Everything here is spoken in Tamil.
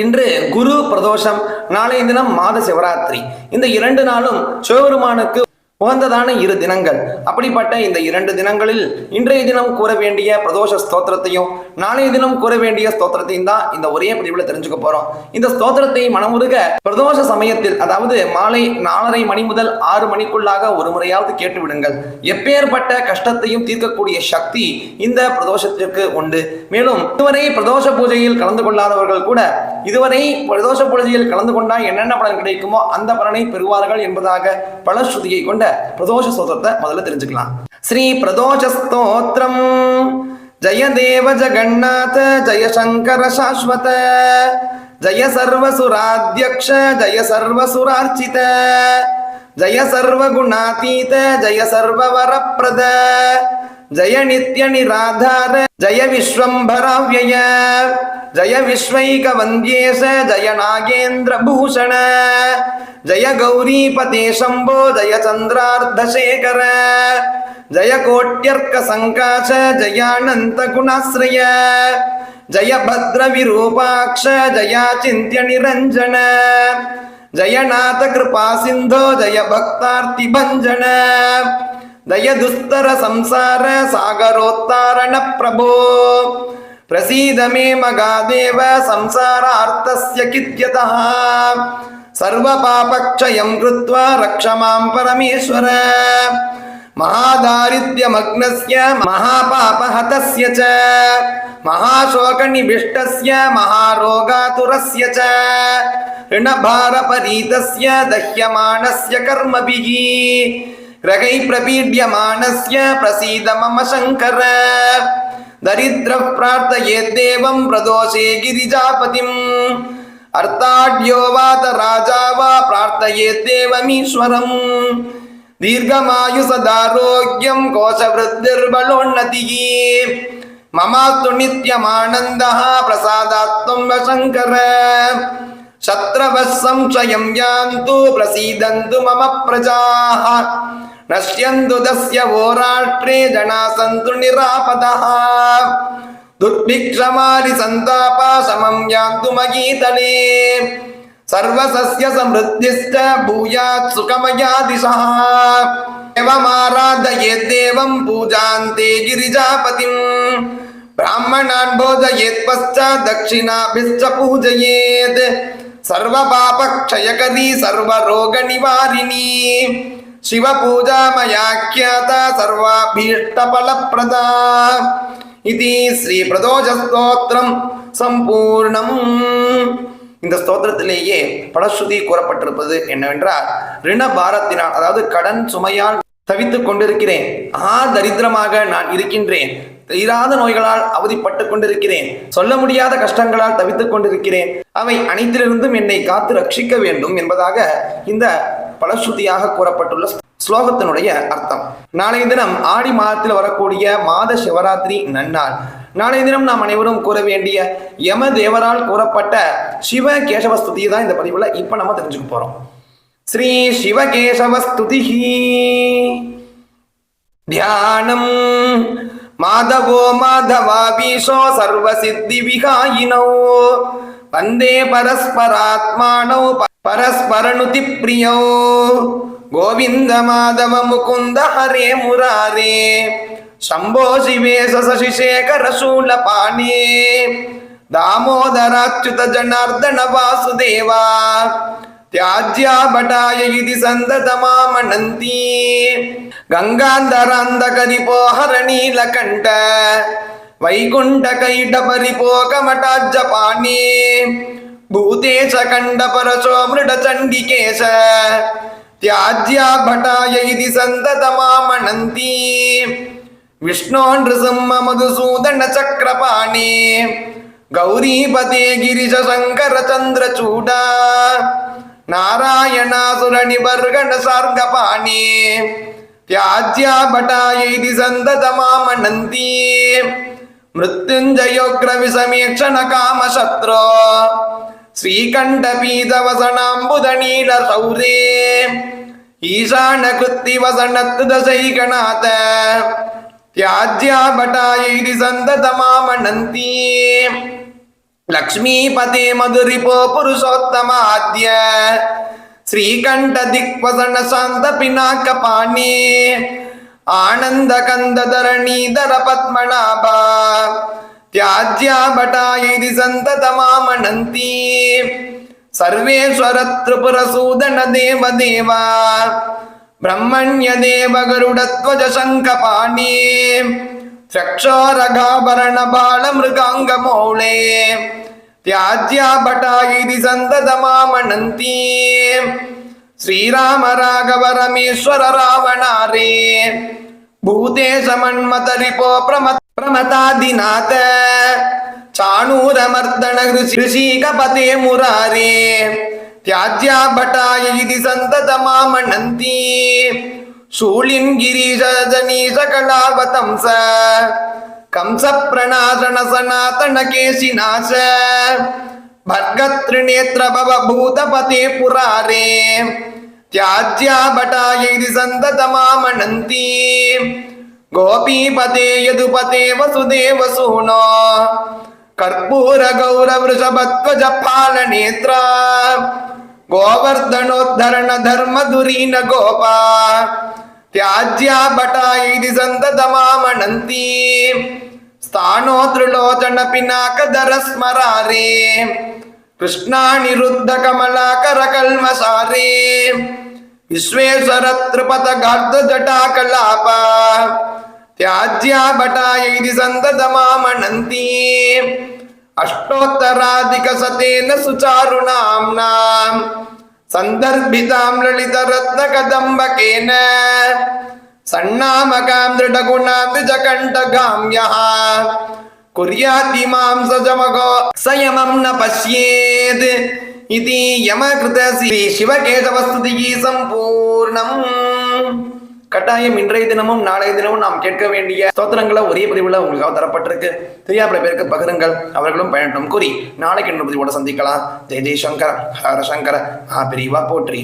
இன்று குரு பிரதோஷம் நாளைய தினம் மாத சிவராத்திரி. இந்த இரண்டு நாளும் சிவபெருமானுக்கு உகந்ததான இரு தினங்கள். அப்படிப்பட்ட இந்த இரண்டு தினங்களில் இன்றைய தினம் கூற வேண்டிய பிரதோஷ ஸ்தோத்திரத்தையும் நாளைய தினம் கூற வேண்டிய ஸ்தோத்திரத்தையும் தான் இந்த ஒரே பதிவில் தெரிஞ்சுக்க போறோம். இந்த ஸ்தோத்திரத்தை மனமுருக பிரதோஷ சமயத்தில் அதாவது மாலை நாலரை மணி முதல் ஆறு மணிக்குள்ளாக ஒரு முறையாவது கேட்டு விடுங்கள் எப்பேற்பட்ட கஷ்டத்தையும் தீர்க்கக்கூடிய சக்தி இந்த பிரதோஷத்திற்கு உண்டு. மேலும் இதுவரை பிரதோஷ பூஜையில் கலந்து கொள்ளாதவர்கள் கூட இதுவரை பிரதோஷ பூஜையில் கலந்து கொண்டால் என்னென்ன பலன் கிடைக்குமோ அந்த பலனை பெறுவார்கள் என்பதாக பல ஸ்ருதியை கொண்ட பிரதோஷ ஸ்தோத்திரத்தை முதல்ல தெரிஞ்சுக்கலாம். ஸ்ரீ பிரதோஷ ஸ்தோத்திரம். ஜய தேவ ஜகநாத ஜய சங்கர சாஸ்வத ஜய சர்வசுராத்யக்ஷ ஜய சர்வசுரார்ச்சித ஜய சர்வகுணாதீத ஜய சர்வவரப்பிரத ஜய நித்ய நிராதார ஜய விஸ்வம்பராவ்யய ஜய விஸ்வைக வந்தியேச ஜய நாகேந்திர பூஷண ஜய கௌரிபதே சம்போ ஜய சந்திரார்த்தசேகர ஜய கோட்யர்க்க சங்காச ஜயானந்த குணாஸ்ரய ஜய பத்ர விரூபாட்ச ஜயா சிந்திய நிரஞ்சன ஜயநாத கிருபா சிந்தோ ஜய பக்தார்த்தி பஞ்சன ದಯ ದುಸ್ತರ ಸಂಸಾರ ಸಾಗರೋತ್ತಾರಣ ಪ್ರಭೋ ಪ್ರಸೀದ ಮೇ ಮಗಾದೇವ ಸಂಸಾರಾರ್ಥಸ್ಯ ಕಿತ್ಯತಃ ಸರ್ವ ಪಾಪಕ್ಷಯಂ ಕೃತ್ವಾ ರಕ್ಷ ಮಾಂ ಪರಮೇಶ್ವರ महादारिद्र्यमग्नस्य महापापहतस्य च महाशोकनिविष्टस्य महारोगातुरस्य च ऋणभारपरीतस्य दह्यमानस्य कर्मभिः रगै प्रपीड्यमानस्य प्रसीद मम शङ्कर दरिद्रः प्रार्थयेद्देवं प्रदोषे गिरिजापतिम् अर्थाढ्यो वा राजा वा प्रार्थयेद्देवमीश्वरम् दीर्घमायुसदारोग्यं कोशवृद्धिर्बलोन्नतिः ममास्तु नित्यमानन्दः प्रसादात् त्वं वशङ्कर शत्रवः संशयं यान्तु प्रसीदन्तु मम प्रजाः नश्यन्तु तस्य वो राष्ट्रे जनाः सन्तु निरापदः दुर्भिक्षमारि सन्तापा समं यान्तु मयीतले सर्वसस्य समृद्धिश्च भूयात् सुखमया दिशः। एवमाराधयेद्देवं पूजान्ते गिरिजापतिम्। ब्राह्मणान् भोजयेत्पश्च दक्षिणाभिश्च पूजयेत्। सर्वपापक्षयकरी सर्वरोगनिवारिणी। शिवपूजा मया ख्याता सर्वाभीष्टफलप्रदा। इति श्रीप्रदोषस्तोत्रं सम्पूर्णम्। இந்த ஸ்தோத்திரத்திலேயே பலஸ்ருதி கூறப்பட்டிருப்பது என்னவென்றால் ரிண பாரத்தினால் அதாவது கடன் சுமையால் தவித்துக் கொண்டிருக்கிறேன். ஆ தரித்திரமாக நான் இருக்கின்றேன். தீராத நோய்களால் அவதிப்பட்டுக் கொண்டிருக்கிறேன். சொல்ல முடியாத கஷ்டங்களால் தவித்துக் கொண்டிருக்கிறேன். அவை அனைத்திலிருந்தும் என்னை காத்து ரட்சிக்க வேண்டும் என்பதாக இந்த பலஸ்ருதியாக கூறப்பட்டுள்ள ஸ்லோகத்தினுடைய அர்த்தம். நாளைய தினம் ஆடி மாதத்தில் வரக்கூடிய மாத சிவராத்திரி நன்னாள். நாளைய தினம் நாம் அனைவரும் கூற வேண்டிய யம தேவரால் கூறப்பட்ட சிவ கேசவஸ்துதியை தான் இந்த பதிவுல இப்ப நம்ம தெரிஞ்சுக்க போறோம். ஸ்ரீ சிவகேசவஸ்துதிஹி தியானம். மாதவோ மாதவாபீஷோ சர்வசித்தி விகாயினோ வந்தே பரஸ்பராத்மானோ பரஸ்பரனுதி பிரியோ గోవింద మాధవ ముకుంద హరే మురారే శంభో శివేశ శశిశేఖర శూల పాణే దామోదరాచ్యుత జనార్దన వాసుదేవా త్యాజ్యా భటాయ ఇది సందతమామనంతి గంగాంధరాంధకరిపోహర నీలకంఠ వైకుంఠ కైట పరిపోకమటాజ్జపాణి భూతేశ కండ పరచో మృడ చండికేశ தியாஜ்யா பட்டாய இது சந்ததமாமணந்தி விஷ்ணோன்று சிம்ம மதுசூதன சக்கரபாணி கௌரிபதே கிரிஷ சங்கர சந்திர சூடா நாராயணாசுர நிபர்கண சார்கபாணி தியாஜ்யா பட்டாய சந்ததமாமணந்தி மிருத்யுஞ்சயோக்ர விசமீக்ஷண காமசத்ரோ ஸ்ரீகண்டபீதவசனாம்புதநீல சௌரே ஈசான குத்தி வசனத்து தசைகநாத தியாஜ்யாபட்டாயிரி சந்ததமாமணந்தி லக்ஷ்மீபதே மதுரிபோ புருஷோத்தமாத்ய ಶ್ರೀಕಂಠ ದಿಕ್ವಸನ ಶಾಂತ ಪಿನಾಕ ಪಾಣಿ ಆನಂದ ಕಂದಧರಣೀಧರ ಪದ್ಮನಾಭ ब्रह्मण्य देव गरुडध्वज शङ्खपाणि चक्षोरगाभरण बाल मृगाङ्गमौळे त्याज्या भटा इति सन्ततमामनन्ति श्रीराम राघव रमेश्वर रावणारे भूतेश मन्मतरिपो प्रम प्रमतादिनाथ चाणूरमर्दन ऋषिकपते मुरारे त्याज्या भटा इति सन्ततमामनन्ति शूलिं गिरीशजनीश कलावतंस कंस प्रणाशन सनातन केशिनाश भर्गत्रिनेत्र भव भूतपते पुरारे त्याज्या भटा इति सन्ततमामनन्ति गोपीपते यदुपते वसुदेव सूनो कर्पूर गौरवृषभध्वज फालनेत्र गोवर्धनोद्धरण धर्म दुरीन गोपा त्याज्या भटा इति सन्ततमामनन्ति स्थानोत्रिलोचन पिनाकधर విశ్వేశ్వర త్రిపత గార్ధ జటా కళాప త్యాజ్యా భటాయైది సందమామణంతి అష్టోత్తరాధిక సతేన సుచారుణాంనా సందర్భితాం లలిత రత్న కదంబకేన సన్నామకాం దృఢగుణాం ద్విజకంఠగామ్య కుర్యాతి మాం సజమగో సంయమం న పశ్యేత్ இது इति யமகிருதஸ்ரீ சிவகேசவஸ்துதிகி சம்பூர்ணம் கட்டாயம் இன்றைய தினமும் நாளைய தினமும் நாம் கேட்க வேண்டிய ஸ்தோத்திரங்களை ஒரே பதிவில் உங்களுக்காக தரப்பட்டிருக்கு. தெரியாத பேருக்கு பகிருங்கள். அவர்களும் பயணம் கூறி நாளைக்கு இன்னொரு பதிவோட சந்திக்கலாம். ஜெய் ஜெய் சங்கர ஹர சங்கர ஆ பெரியவா போற்றி.